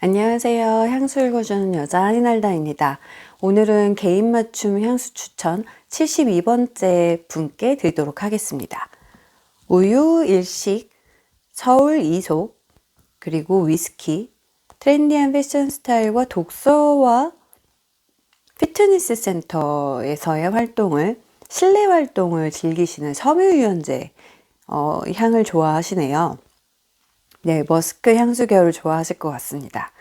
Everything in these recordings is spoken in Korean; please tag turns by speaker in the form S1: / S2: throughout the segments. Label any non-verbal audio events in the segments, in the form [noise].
S1: 안녕하세요. 향수 읽어주는 여자 한이날다입니다. 오늘은 개인 맞춤 향수 추천 72번째 분께 드리도록 하겠습니다. 우유, 일식, 서울 이속, 그리고 위스키, 트렌디한 패션 스타일과 독서와 피트니스 센터에서의 활동을 실내 활동을 즐기시는 섬유유연제 어, 향을 좋아하시네요. 네, 머스크 향수 계열을 좋아하실 것 같습니다.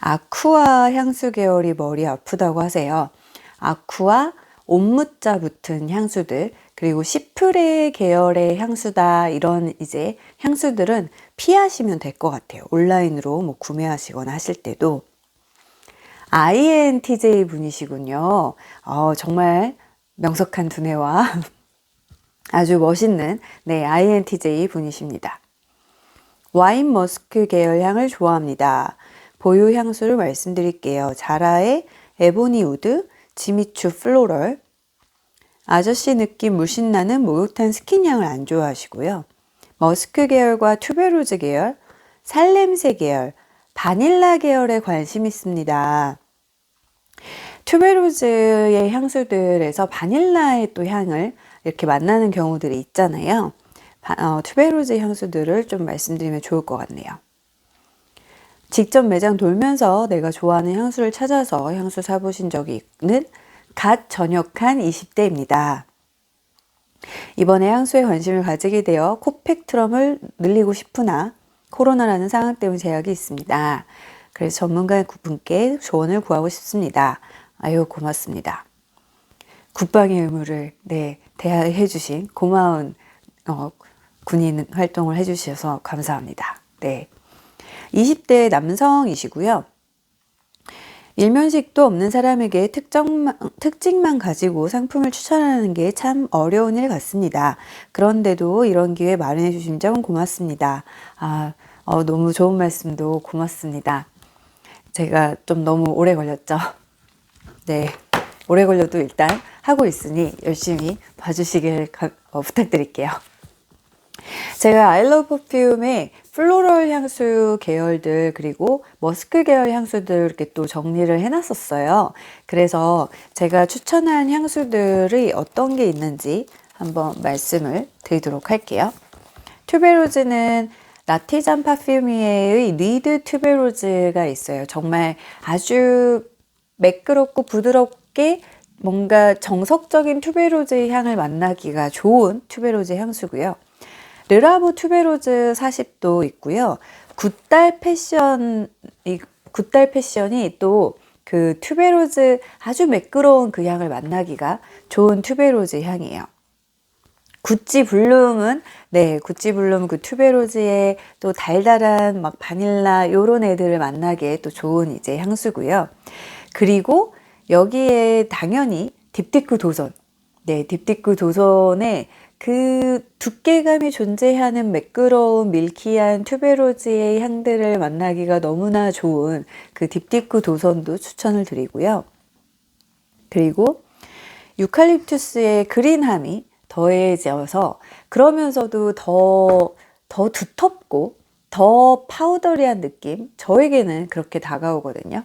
S1: 아쿠아 향수 계열이 머리 아프다고 하세요. 아쿠아, 옴무자 붙은 향수들, 그리고 시프레 계열의 향수다, 이런 이제 향수들은 피하시면 될 것 같아요. 온라인으로 뭐 구매하시거나 하실 때도. INTJ 분이시군요. 어, 정말 명석한 두뇌와 [laughs] 아주 멋있는 네, INTJ 분이십니다. 와인 머스크 계열 향을 좋아합니다. 보유 향수를 말씀드릴게요. 자라의 에보니 우드, 지미추 플로럴. 아저씨 느낌 물씬 나는 목욕탕 스킨 향을 안 좋아하시고요. 머스크 계열과 투베로즈 계열, 살냄새 계열, 바닐라 계열에 관심 있습니다. 투베로즈의 향수들에서 바닐라의 또 향을 이렇게 만나는 경우들이 있잖아요. 어, 투베로즈 향수들을 좀 말씀드리면 좋을 것 같네요. 직접 매장 돌면서 내가 좋아하는 향수를 찾아서 향수 사보신 적이 있는 갓 전역한 20대입니다. 이번에 향수에 관심을 가지게 되어 코펙트럼을 늘리고 싶으나 코로나라는 상황 때문에 제약이 있습니다. 그래서 전문가 분께 조언을 구하고 싶습니다. 아유, 고맙습니다. 국방의 의무를, 네, 대해 주신 고마운, 어, 군인 활동을 해주셔서 감사합니다. 네. 20대 남성이시고요. 일면식도 없는 사람에게 특정, 특징만 가지고 상품을 추천하는 게 참 어려운 일 같습니다. 그런데도 이런 기회 마련해 주신 점 고맙습니다. 아, 어, 너무 좋은 말씀도 고맙습니다. 제가 좀 너무 오래 걸렸죠. 네. 오래 걸려도 일단 하고 있으니 열심히 봐주시길 어, 부탁드릴게요. 제가 아이러브 퍼퓸의 플로럴 향수 계열들 그리고 머스크 계열 향수들 이렇게 또 정리를 해놨었어요. 그래서 제가 추천한 향수들이 어떤 게 있는지 한번 말씀을 드리도록 할게요. 튜베로즈는 나티잔 파퓨미에의 리드 튜베로즈가 있어요. 정말 아주 매끄럽고 부드럽게 뭔가 정석적인 튜베로즈의 향을 만나기가 좋은 튜베로즈 향수고요. 르라보 튜베로즈 40도 있고요. 굿달 패션, 이 굿달 패션이 또그 튜베로즈 아주 매끄러운 그 향을 만나기가 좋은 튜베로즈 향이에요. 구찌 블룸은 네 구찌 블룸 그 튜베로즈의 또 달달한 막 바닐라 요런 애들을 만나기에 또 좋은 이제 향수고요. 그리고 여기에 당연히 딥티크 도선 네 딥티크 도선의 그 두께감이 존재하는 매끄러운 밀키한 튜베로즈의 향들을 만나기가 너무나 좋은 그 딥디크 도선도 추천을 드리고요. 그리고 유칼립투스의 그린함이 더해져서 그러면서도 더, 더 두텁고 더 파우더리한 느낌 저에게는 그렇게 다가오거든요.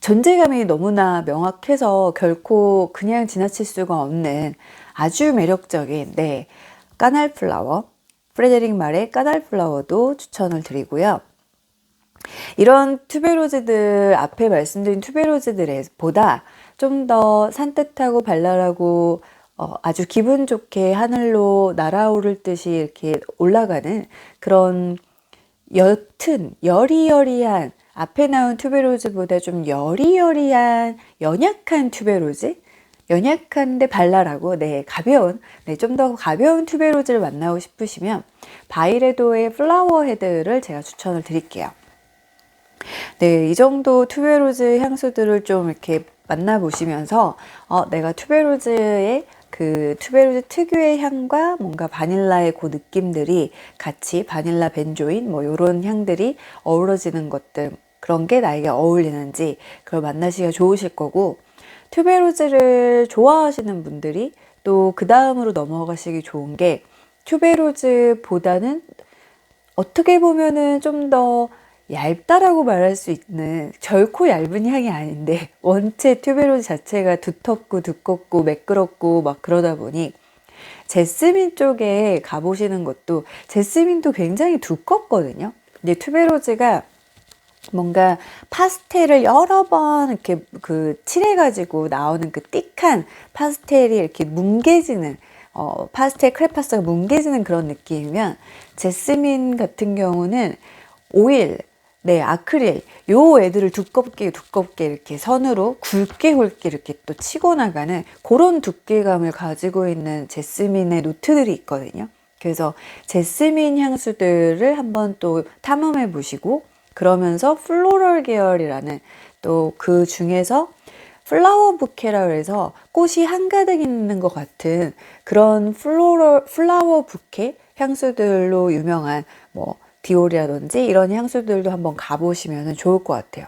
S1: 존재감이 너무나 명확해서 결코 그냥 지나칠 수가 없는 아주 매력적인 네 까날 플라워 프레데릭 말의 까날 플라워도 추천을 드리고요. 이런 투베로즈들 앞에 말씀드린 투베로즈들보다 좀 더 산뜻하고 발랄하고 어, 아주 기분 좋게 하늘로 날아오를 듯이 이렇게 올라가는 그런 옅은 여리여리한 앞에 나온 투베로즈보다 좀 여리여리한 연약한 투베로즈 연약한데 발랄하고 네 가벼운 네 좀 더 가벼운 투베로즈를 만나고 싶으시면 바이레도의 플라워 헤드를 제가 추천을 드릴게요. 네, 이 정도 투베로즈 향수들을 좀 이렇게 만나보시면서 어, 내가 투베로즈의 그 투베로즈 특유의 향과 뭔가 바닐라의 그 느낌들이 같이 바닐라 벤조인 뭐 이런 향들이 어우러지는 것들 그런 게 나에게 어울리는지 그걸 만나시기가 좋으실 거고 튜베로즈를 좋아하시는 분들이 또 그 다음으로 넘어가시기 좋은 게 튜베로즈보다는 어떻게 보면은 좀 더 얇다라고 말할 수 있는 결코 얇은 향이 아닌데 [laughs] 원체 튜베로즈 자체가 두텁고 두껍고 매끄럽고 막 그러다 보니 제스민 쪽에 가보시는 것도 제스민도 굉장히 두껍거든요. 근데 튜베로즈가 뭔가 파스텔을 여러 번 이렇게 그 칠해가지고 나오는 그 띡한 파스텔이 이렇게 뭉개지는 어, 파스텔 크레파스가 뭉개지는 그런 느낌이면 제스민 같은 경우는 오일, 네, 아크릴, 요 애들을 두껍게 두껍게 이렇게 선으로 굵게 굵게 이렇게 또 치고 나가는 그런 두께감을 가지고 있는 제스민의 노트들이 있거든요. 그래서 제스민 향수들을 한번 또 탐험해 보시고 그러면서 플로럴 계열이라는 또 그 중에서 플라워 부케라 해서 꽃이 한가득 있는 것 같은 그런 플로럴 플라워 부케 향수들로 유명한 뭐 디올이라든지 이런 향수들도 한번 가보시면 좋을 것 같아요.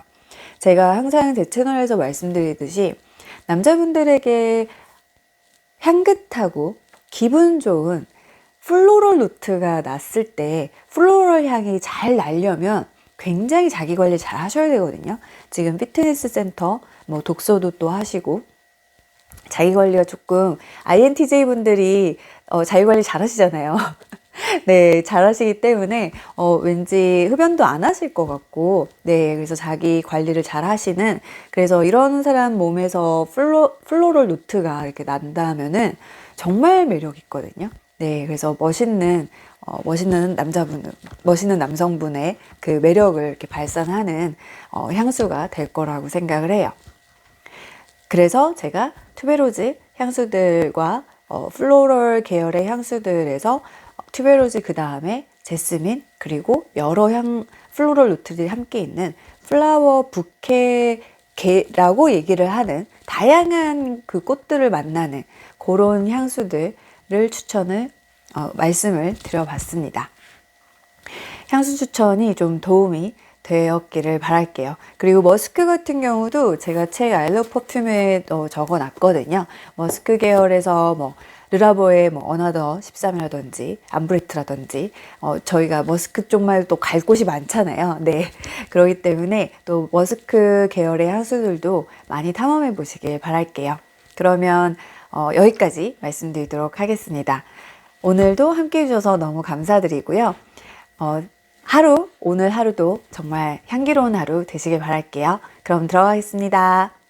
S1: 제가 항상 제 채널에서 말씀드리듯이 남자분들에게 향긋하고 기분 좋은 플로럴 노트가 났을 때 플로럴 향이 잘 나려면 굉장히 자기 관리 잘 하셔야 되거든요. 지금 피트니스 센터, 뭐 독서도 또 하시고 자기 관리가 조금 INTJ 분들이 어, 자기 관리 잘 하시잖아요. [laughs] 네, 잘 하시기 때문에 어, 왠지 흡연도 안 하실 것 같고, 네, 그래서 자기 관리를 잘 하시는, 그래서 이런 사람 몸에서 플로, 플로럴 노트가 이렇게 난다면은 정말 매력 있거든요. 네, 그래서 멋있는, 어, 멋있는 남자분, 멋있는 남성분의 그 매력을 이렇게 발산하는 어, 향수가 될 거라고 생각을 해요. 그래서 제가 투베로즈 향수들과 어, 플로럴 계열의 향수들에서 튜베로즈 그 다음에 제스민 그리고 여러 향 플로럴 노트들이 함께 있는 플라워 부케라고 얘기를 하는 다양한 그 꽃들을 만나는 그런 향수들 을 추천을 어, 말씀을 드려봤습니다. 향수 추천이 좀 도움이 되었기를 바랄게요. 그리고 머스크 같은 경우도 제가 책 아일러 퍼퓸에 어, 적어놨거든요. 머스크 계열에서 뭐 르라보의 뭐 어나더 13이라든지 암브레트라든지 어, 저희가 머스크 쪽만 또 갈 곳이 많잖아요. 네. [laughs] 그렇기 때문에 또 머스크 계열의 향수들도 많이 탐험해 보시길 바랄게요. 그러면 어, 여기까지 말씀드리도록 하겠습니다. 오늘도 함께 해주셔서 너무 감사드리고요. 어, 하루, 오늘 하루도 정말 향기로운 하루 되시길 바랄게요. 그럼 들어가겠습니다.